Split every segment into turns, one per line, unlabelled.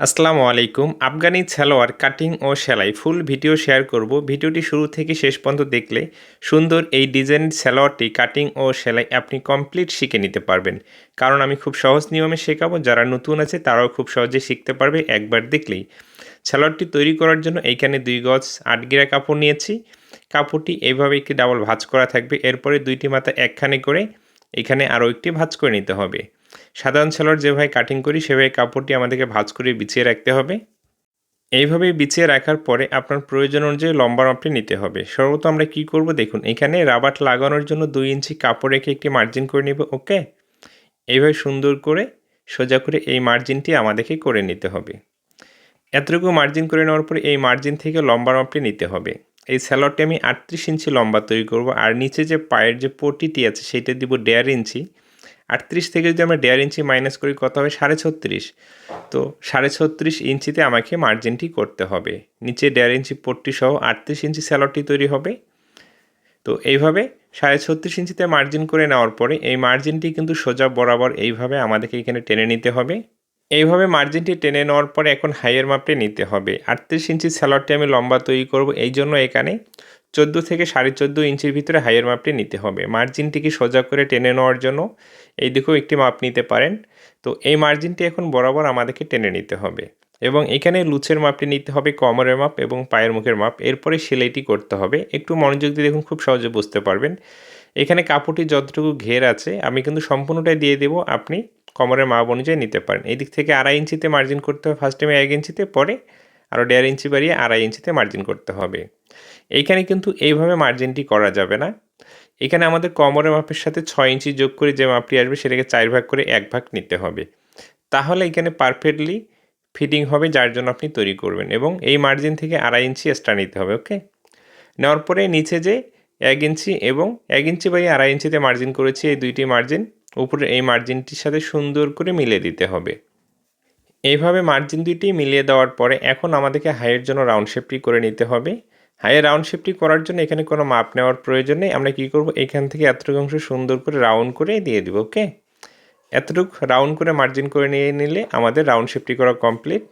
আসসালামু আলাইকুম। আফগানি সালোয়ার কাটিং ও সেলাই ফুল ভিডিও শেয়ার করব। ভিডিওটি শুরু থেকে শেষ পর্যন্ত দেখলে সুন্দর এই ডিজাইন সালোয়ারটি কাটিং ও সেলাই আপনি কমপ্লিট শিখে নিতে পারবেন। কারণ আমি খুব সহজ নিয়মে শেখাবো, যারা নতুন আছে তারাও খুব সহজে শিখতে পারবে একবার দেখলেই। সালোয়ারটি তৈরি করার জন্য এইখানে দুই গজ আট গিরা কাপড় নিয়েছি। কাপড়টি এইভাবে একটি ডাবল ভাঁজ করা থাকবে। এরপরে দুইটি মাথা একখানে করে এখানে আরও একটি ভাঁজ করে নিতে হবে। সাধারণ সালোয়ার যেভাবে কাটিং করি, সেভাবে কাপড়টি আমাদেরকে ভাঁজ করে বিছিয়ে রাখতে হবে। এইভাবে বিছিয়ে রাখার পরে আপনার প্রয়োজন অনুযায়ী লম্বা মাপটি নিতে হবে। সর্বত আমরা কি করব দেখুন, এখানে রাবাট লাগানোর জন্য দুই ইঞ্চি কাপড় রেখে একটি মার্জিন করে নেব ওকে এইভাবে সুন্দর করে, সোজা করে এই মার্জিনটি আমাদেরকে করে নিতে হবে। এতটুকু মার্জিন করে নেওয়ার পরে এই মার্জিন থেকে লম্বা মাপটি নিতে হবে। এই স্যালোয়ারটি আমি আটত্রিশ ইঞ্চি লম্বা তৈরি করব, আর নিচে যে পায়ের যে পটিটি আছে, সেটা দিব দেড় ইঞ্চি। আটত্রিশ থেকে যদি আমরা দেড় ইঞ্চি মাইনাস করি, কত হবে? সাড়ে ছত্রিশ। তো সাড়ে ছত্রিশ ইঞ্চিতে আমাকে মার্জিনটি করতে হবে। নিচে দেড় ইঞ্চি পট্টি সহ আটত্রিশ ইঞ্চি স্যালোয়ারটি তৈরি হবে। তো এইভাবে সাড়ে ছত্রিশ ইঞ্চিতে মার্জিন করে নেওয়ার পরে এই মার্জিনটি কিন্তু সোজা বরাবর এইভাবে আমাদেরকে এখানে টেনে নিতে হবে। এইভাবে মার্জিনটি টেনে নেওয়ার পরে এখন হাইয়ের মাপটি নিতে হবে। আটত্রিশ ইঞ্চি স্যালোয়ারটি আমি লম্বা তৈরি করব, এই জন্য এখানে চোদ্দ থেকে সাড়ে চোদ্দ ইঞ্চির ভিতরে হাইয়ের মাপটি নিতে হবে। মার্জিনটিকে সোজা করে টেনে নেওয়ার জন্য এই দিকেও একটি মাপ নিতে পারেন। তো এই মার্জিনটি এখন বরাবর আমাদেরকে টেনে নিতে হবে। এবং এখানে লুচের মাপটি নিতে হবে, কমরের মাপ এবং পায়ের মুখের মাপ। এরপরে সেলাইটি করতে হবে। একটু মনোযোগ দিয়ে দেখুন, খুব সহজে বুঝতে পারবেন। এখানে কাপড়টি যতটুকু ঘের আছে, আমি কিন্তু সম্পূর্ণটাই দিয়ে দেবো। আপনি কমরের মাপ অনুযায়ী নিতে পারেন। এই দিক থেকে আড়াই ইঞ্চিতে মার্জিন করতে হবে ফার্স্ট টাইমে এক ইঞ্চিতে, পরে আরও দেড় ইঞ্চি বাড়িয়ে আড়াই ইঞ্চিতে মার্জিন করতে হবে। এইখানে কিন্তু এইভাবে মার্জিনটি করা যাবে না। এখানে আমাদের কমরের মাপের সাথে ছয় ইঞ্চি যোগ করে যে মাপটি আসবে সেটাকে চার ভাগ করে এক ভাগ নিতে হবে। তাহলে এখানে পারফেক্টলি ফিটিং হবে যার জন্য আপনি তৈরি করবেন এবং এই মার্জিন থেকে আড়াই ইঞ্চি এক্সট্রা নিতে হবে ওকে নেওয়ার পরে নিচে যে এক ইঞ্চি এবং এক ইঞ্চি বাই আড়াই ইঞ্চিতে মার্জিন করেছি, এই দুইটি মার্জিন উপরে এই মার্জিনটির সাথে সুন্দর করে মিলিয়ে দিতে হবে। এইভাবে মার্জিন দুইটি মিলিয়ে দেওয়ার পরে এখন আমাদেরকে হাইয়ের জন্য রাউন্ড শেপটি করে নিতে হবে। হাইয়ের রাউন্ড শেপটি করার জন্য এখানে কোনো মাপ নেওয়ার প্রয়োজন নেই। আমরা কী করব? এখান থেকে এতটুকু অংশ সুন্দর করে রাউন্ড করে দিয়ে দিব, ওকে? এতটুকু রাউন্ড করে মার্জিন করে নিয়ে নিলে আমাদের রাউন্ড শেপটি করা কমপ্লিট।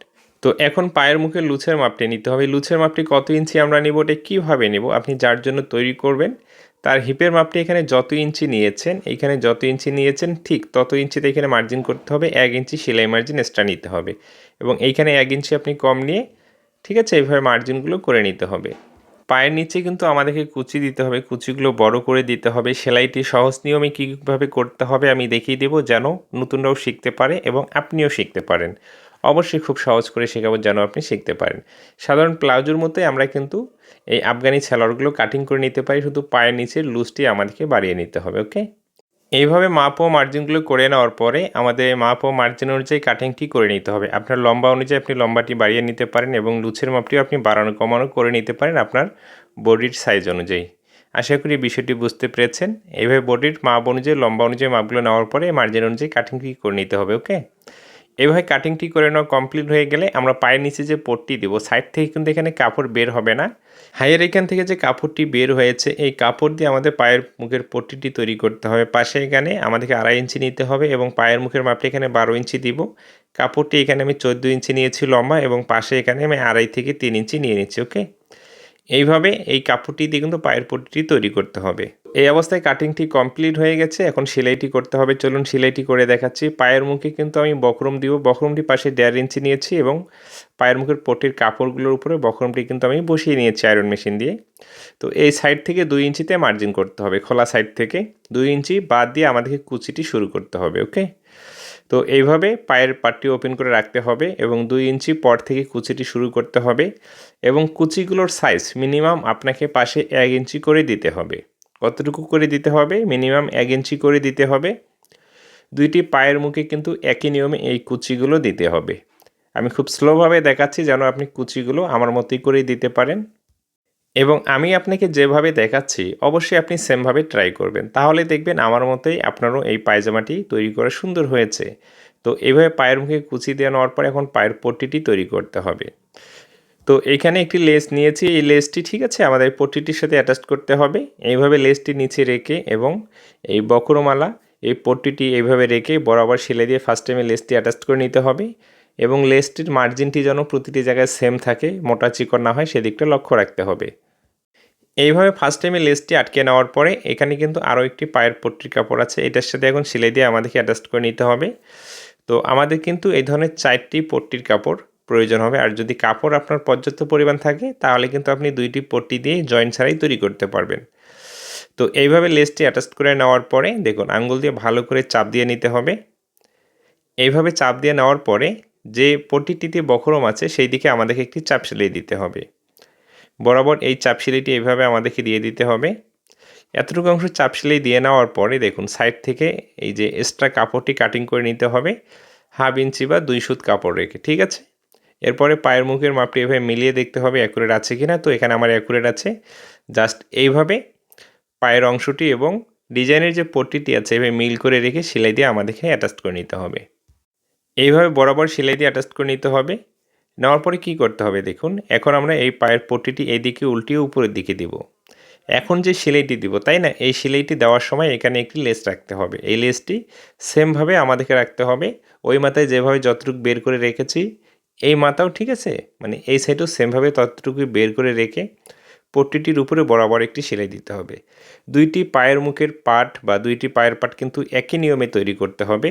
তো এখন পায়ের মুখে লুচের মাপটি নিতে হবে। লুচের মাপটি কত ইঞ্চি আমরা নিব, ওটা কীভাবে নেব? আপনি যার জন্য তৈরি করবেন, তার হিপের মাপটি এখানে যত ইঞ্চি নিয়েছেন, এখানে যত ইঞ্চি নিয়েছেন, ঠিক তত ইঞ্চিতে এখানে মার্জিন করতে হবে। এক ইঞ্চি সেলাই মার্জিন এক্সট্রা নিতে হবে এবং এইখানে এক ইঞ্চি আপনি কম নিয়ে, ঠিক আছে, এইভাবে মার্জিনগুলো করে নিতে হবে। পায়ের নিচে কিন্তু আমাদেরকে কুচি দিতে হবে, কুচিগুলো বড় করে দিতে হবে, সেলাইটি সহজ নিয়মে কীভাবে করতে হবে আমি দেখিয়ে দেবো যেন নতুনরাও শিখতে পারে এবং আপনিও শিখতে পারেন। অবশ্যই খুব সহজ করে শেখাবো যেন আপনি শিখতে পারেন। সাধারণ প্লাউজোর মতোই আমরা কিন্তু এই আফগানি স্যালোয়ারগুলো কাটিং করে নিতে পারি, শুধু পায়ের নিচের লুজটি আমাদেরকে বাড়িয়ে নিতে হবে ওকে এইভাবে মাপ ও মার্জিনগুলো করে নেওয়ার পরে আমাদের মাপ ও মার্জিন অনুযায়ী কাটিংটি করে নিতে হবে। আপনার লম্বা অনুযায়ী আপনি লম্বাটি বাড়িয়ে নিতে পারেন এবং লুচের মাপটিও আপনি বাড়ানো কমানো করে নিতে পারেন আপনার বডির সাইজ অনুযায়ী। আশা করি বিষয়টি বুঝতে পেরেছেন। এইভাবে বডির মাপ অনুযায়ী, লম্বা অনুযায়ী মাপগুলো নেওয়ার পরে মার্জিন অনুযায়ী কাটিংটি করে নিতে হবে ওকে এভাবে কাটিংটি করে নেওয়া কমপ্লিট হয়ে গেলে আমরা পায়ের নিচে যে পট্টি দেবো সাইড থেকে কিন্তু এখানে কাপড় বের হবে না। হাইয়ের এখান থেকে যে কাপড়টি বের হয়েছে, এই কাপড় দিয়ে আমাদের পায়ের মুখের পট্টিটি তৈরি করতে হবে। পাশে এখানে আমাদেরকে আড়াই ইঞ্চি নিতে হবে এবং পায়ের মুখের মাপটি এখানে বারো ইঞ্চি দিব। কাপড়টি এখানে আমি চোদ্দ ইঞ্চি নিয়েছি লম্বা এবং পাশে এখানে আমি আড়াই থেকে তিন ইঞ্চি নিয়ে নিচ্ছি ওকে এইভাবে এই কাপড়টি দিয়ে কিন্তু পায়ের পট্টিটি তৈরি করতে হবে। এই অবস্থায় কাটিংটি কমপ্লিট হয়ে গেছে, এখন সেলাইটি করতে হবে। চলুন সেলাইটি করে দেখাচ্ছি। পায়ের মুখে কিন্তু আমি বক্রম দিব। বক্রমটি পাশে দেড় ইঞ্চি নিয়েছি এবং পায়ের মুখের পটির কাপড়গুলোর উপরে বক্রমটি কিন্তু আমি বসিয়ে নিয়েছি আয়রন মেশিন দিয়ে। তো এই সাইড থেকে দুই ইঞ্চিতে মার্জিন করতে হবে, খোলা সাইড থেকে। দুই ইঞ্চি বাদ দিয়ে আমাদেরকে কুচিটি শুরু করতে হবে ওকে তো এইভাবে পায়ের পাটটি ওপেন করে রাখতে হবে এবং দুই ইঞ্চি পর থেকে কুচিটি শুরু করতে হবে এবং কুচিগুলোর সাইজ মিনিমাম আপনাকে পাশে এক ইঞ্চি করে দিতে হবে। কতটুকু করে দিতে হবে? মিনিমাম এক ইঞ্চি করে দিতে হবে। দুইটি পায়ের মুখে কিন্তু একই নিয়মে এই কুচিগুলো দিতে হবে। আমি খুব স্লোভাবে দেখাচ্ছি যেন আপনি কুচিগুলো আমার মতোই করেই দিতে পারেন। এবং আমি আপনাকে যেভাবে দেখাচ্ছি, অবশ্যই আপনি সেমভাবে ট্রাই করবেন। তাহলে দেখবেন আমার মতোই আপনারও এই পায়জামাটি তৈরি করা সুন্দর হয়েছে। তো এইভাবে পায়ের মুখে কুচি দিয়ে নেওয়ার পর এখন পায়ের পট্টিটি তৈরি করতে হবে। তো এখানে একটি লেস নিয়েছি। এই লেসটি ঠিক আছে, আমাদের পট্টিটির সাথে অ্যাটাচ করতে হবে। এইভাবে লেসটি নিচে রেখে এবং এই বকরমালা, এই পট্টিটি এইভাবে রেখে বরাবর সেলে দিয়ে ফার্স্ট টাইমে লেসটি অ্যাটাচ করে নিতে হবে এবং লেসটির মার্জিনটি যেন প্রতিটি জায়গায় সেম থাকে, মোটা চিকন না হয়, সেদিকটা লক্ষ্য রাখতে হবে। এইভাবে ফার্স্ট টাইমে লেসটি আটকে নেওয়ার পরে এখানে কিন্তু আরও একটি পায়ের পট্টির কাপড় আছে। এটার সাথে এখন সেলাই দিয়ে আমাদেরকে অ্যাডজাস্ট করে নিতে হবে। তো আমাদের কিন্তু এই ধরনের চারটি পট্টির কাপড় প্রয়োজন হবে। আর যদি কাপড় আপনার পর্যাপ্ত পরিমাণ থাকে, তাহলে কিন্তু আপনি দুইটি পট্টি দিয়ে জয়েন্ট ছাড়াই তৈরি করতে পারবেন। তো এইভাবে লেসটি অ্যাটাচ করে নেওয়ার পরে দেখুন, আঙ্গুল দিয়ে ভালো করে চাপ দিয়ে নিতে হবে। এইভাবে চাপ দিয়ে নেওয়ার পরে যে পট্টিটিতে বখরম আছে সেই দিকে আমাদেরকে একটি চাপ সেলাই দিতে হবে। বরাবর এই চাপ সেলাইটি এইভাবে আমাদেরকে দিয়ে দিতে হবে। এতটুকু অংশ চাপ সেলাই দিয়ে নেওয়ার পরে দেখুন, সাইড থেকে এই যে এক্সট্রা কাপড়টি কাটিং করে নিতে হবে। হাফ ইঞ্চি বা দুই সুত কাপড় রেখে, ঠিক আছে? এরপরে পায়ের মুখের মাপটি এভাবে মিলিয়ে দেখতে হবে অ্যাকুরেট আছে কি না তো এখানে আমার অ্যাকুরেট আছে। জাস্ট এইভাবে পায়ের অংশটি এবং ডিজাইনের যে পট্টিটি আছে, এভাবে মিল করে রেখে সেলাই দিয়ে আমাদেরকে অ্যাটাচ করে নিতে হবে। এইভাবে বরাবর সেলাই দিয়ে অ্যাটাচ করে নিতে হবে। নেওয়ার পরে কি করতে হবে দেখুন, এখন আমরা এই পায়ের পট্টিটি এইদিকে উল্টিয়ে উপরের দিকে দিব। এখন যে সেলাইটি দিব, তাই না? এই সেলাইটি দেওয়ার সময় এখানে একটি লেস রাখতে হবে। এই লেসটি সেমভাবে আমাদেরকে রাখতে হবে। ওই মাথায় যেভাবে যতটুকু বের করে রেখেছি, এই মাথাও ঠিক আছে? মানে এই সাইডও সেমভাবে ততটুকু বের করে রেখে পট্টিটির উপরে বরাবর একটি সেলাই দিতে হবে। দুইটি পায়ের মুখের পাট বা দুইটি পায়ের পাট কিন্তু একই নিয়মে তৈরি করতে হবে।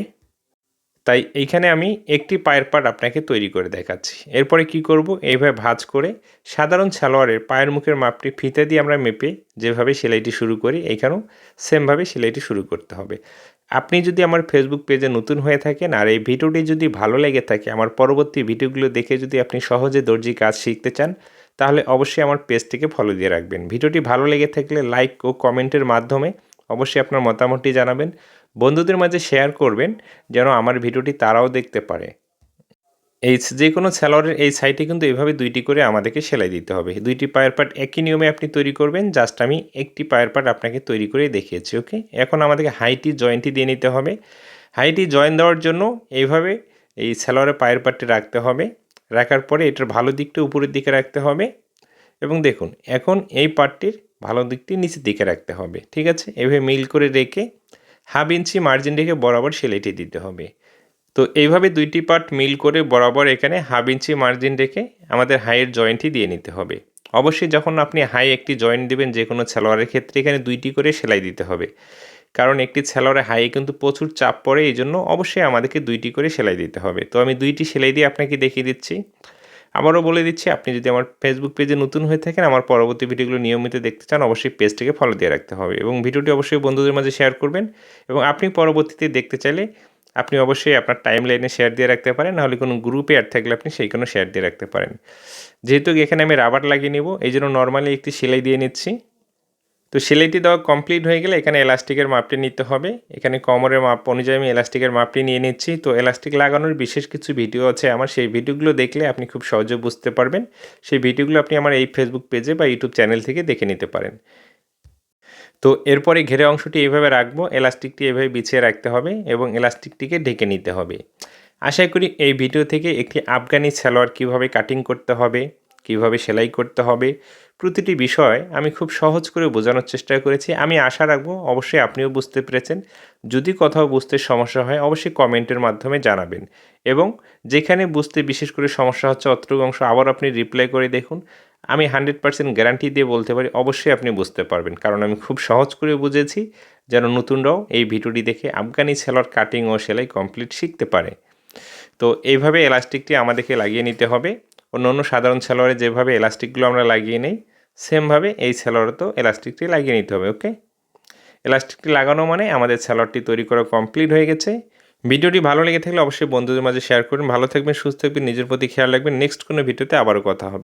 তাই এইখানে আমি একটি পায়ের পাট আপনাকে তৈরি করে দেখাচ্ছি। এরপরে কি করব? এইভাবে ভাঁজ করে সাধারণ সালোয়ারের পায়ের মুখের মাপটি ফিতে দিয়ে আমরা মেপে যেভাবে সেলাইটি শুরু করি এইখানেও সেমভাবে সেলাইটি শুরু করতে হবে। আপনি যদি আমার ফেসবুক পেজে নতুন হয়ে থাকেন আর এই ভিডিওটি যদি ভালো লেগে থাকে, আমার পরবর্তী ভিডিওগুলো দেখে যদি আপনি সহজে দর্জি কাজ শিখতে চান, তাহলে অবশ্যই আমার পেজটিকে ফলো দিয়ে রাখবেন। ভিডিওটি ভালো লেগে থাকলে লাইক ও কমেন্টের মাধ্যমে অবশ্যই আপনার মতামতটি জানাবেন। বন্ধুদের মাঝে শেয়ার করবেন যেন আমার ভিডিওটি তারাও দেখতে পারে। এই যে কোনো স্যালোয়ারের এই সাইডে কিন্তু এইভাবে দুইটি করে আমাদেরকে সেলাই দিতে হবে। দুইটি পায়ের পাট একই নিয়মে আপনি তৈরি করবেন জাস্ট আমি একটি পায়ের পাট আপনাকে তৈরি করে দেখিয়েছি ওকে এখন আমাদেরকে হাইটি জয়েন্টটি দিয়ে নিতে হবে। হাইটি জয়েন দেওয়ার জন্য এইভাবে এই স্যালোয়ারের পায়ের পাটটি রাখতে হবে। রাখার পরে এটার ভালো দিকটা উপরের দিকে রাখতে হবে। এবং দেখুন, এখন এই পার্টটির ভালো দিকটি নিচের দিকে রাখতে হবে, ঠিক আছে? এভাবে মিল করে রেখে হাফ ইঞ্চি মার্জিন রেখে বরাবর সেলাইটি দিতে হবে। তো এইভাবে দুইটি পার্ট মিল করে বরাবর এখানে হাফ ইঞ্চি মার্জিন রেখে আমাদের হাইয়ের জয়েন্টটি দিয়ে নিতে হবে। অবশ্যই যখন আপনি হাই একটি জয়েন্ট দেবেন যে কোনো সালোয়ারের ক্ষেত্রে এখানে দুইটি করে সেলাই দিতে হবে। কারণ একটি সালোয়ারে হাইয়ে কিন্তু প্রচুর চাপ পড়ে এই জন্য অবশ্যই আমাদেরকে দুইটি করে সেলাই দিতে হবে। তো আমি দুইটি সেলাই দিয়ে আপনাকে দেখিয়ে দিচ্ছি। আবারও বলে দিচ্ছি, আপনি যদি আমার ফেসবুক পেজে নতুন হয়ে থাকেন, আমার পরবর্তী ভিডিওগুলো নিয়মিত দেখতে চান, অবশ্যই পেজটিকে ফলো দিয়ে রাখতে হবে এবং ভিডিওটি অবশ্যই বন্ধুদের মাঝে শেয়ার করবেন এবং আপনি পরবর্তীতে দেখতে চাইলে আপনি অবশ্যই আপনার টাইম লাইনে শেয়ার দিয়ে রাখতে পারেন, নাহলে কোনো গ্রুপে অ্যাড থাকলে আপনি সেই কোনো শেয়ার দিয়ে রাখতে পারেন। যেহেতু এখানে আমি রাবার লাগিয়ে নেব এই জন্য নর্মালি একটি সেলাই দিয়ে নিচ্ছি। তো সেলাইটি দেওয়া কমপ্লিট হয়ে গেলে এখানে এলাস্টিকের মাপটি নিতে হবে। এখানে কমরের মাপ অনুযায়ী আমি এলাস্টিকের মাপটি নিয়ে নিচ্ছি। তো এলাস্টিক লাগানোর বিশেষ কিছু ভিডিও আছে আমার। সেই ভিডিওগুলো দেখলে আপনি খুব সহজে বুঝতে পারবেন। সেই ভিডিওগুলো আপনি আমার এই ফেসবুক পেজে বা ইউটিউব চ্যানেল থেকে দেখে নিতে পারেন। তো এরপরে ঘেরে অংশটি এইভাবে রাখব। এলাস্টিকটি এভাবে বিছিয়ে রাখতে হবে এবং এলাস্টিকটিকে ঢেকে নিতে হবে। আশা করি এই ভিডিও থেকে একটি আফগানি সালোয়ার কীভাবে কাটিং করতে হবে, কীভাবে সেলাই করতে হবে প্রতিটি বিষয় আমি খুব সহজ করে বোঝানোর চেষ্টা করেছি। আমি আশা রাখব অবশ্যই আপনিও বুঝতে পেরেছেন। যদি কোথাও বুঝতে সমস্যা হয়, অবশ্যই কমেন্টের মাধ্যমে জানাবেন এবং যেখানে বুঝতে বিশেষ করে সমস্যা হচ্ছে অতটুকু অংশ আবার আপনি রিপ্লাই করে দেখুন। আমি হান্ড্রেড পার্সেন্ট গ্যারান্টি দিয়ে বলতে পারি, অবশ্যই আপনি বুঝতে পারবেন। কারণ আমি খুব সহজ করে বুঝেছি, যেন নতুনরাও এই ভিডিওটি দেখে আফগানি সেলার কাটিং ও সেলাই কমপ্লিট শিখতে পারে। তো এইভাবে এলাস্টিকটি আমাদেরকে লাগিয়ে নিতে হবে। অন্য অন্য সাধারণ সেলোয়ারে যেভাবে এলাস্টিকগুলো আমরা লাগিয়ে নিই, সেমভাবে এই সেলোয়ারতেও এলাস্টিকটি লাগিয়ে নিতে হবে ওকে এলাস্টিকটি লাগানো মানে আমাদের স্যালোয়ারটি তৈরি করা কমপ্লিট হয়ে গেছে। ভিডিওটি ভালো লেগে থাকলে অবশ্যই বন্ধুদের মাঝে শেয়ার করুন ভালো থাকবেন, সুস্থ থাকবেন, নিজের প্রতি খেয়াল রাখবেন। নেক্সট কোনো ভিডিওতে আবারও কথা হবে।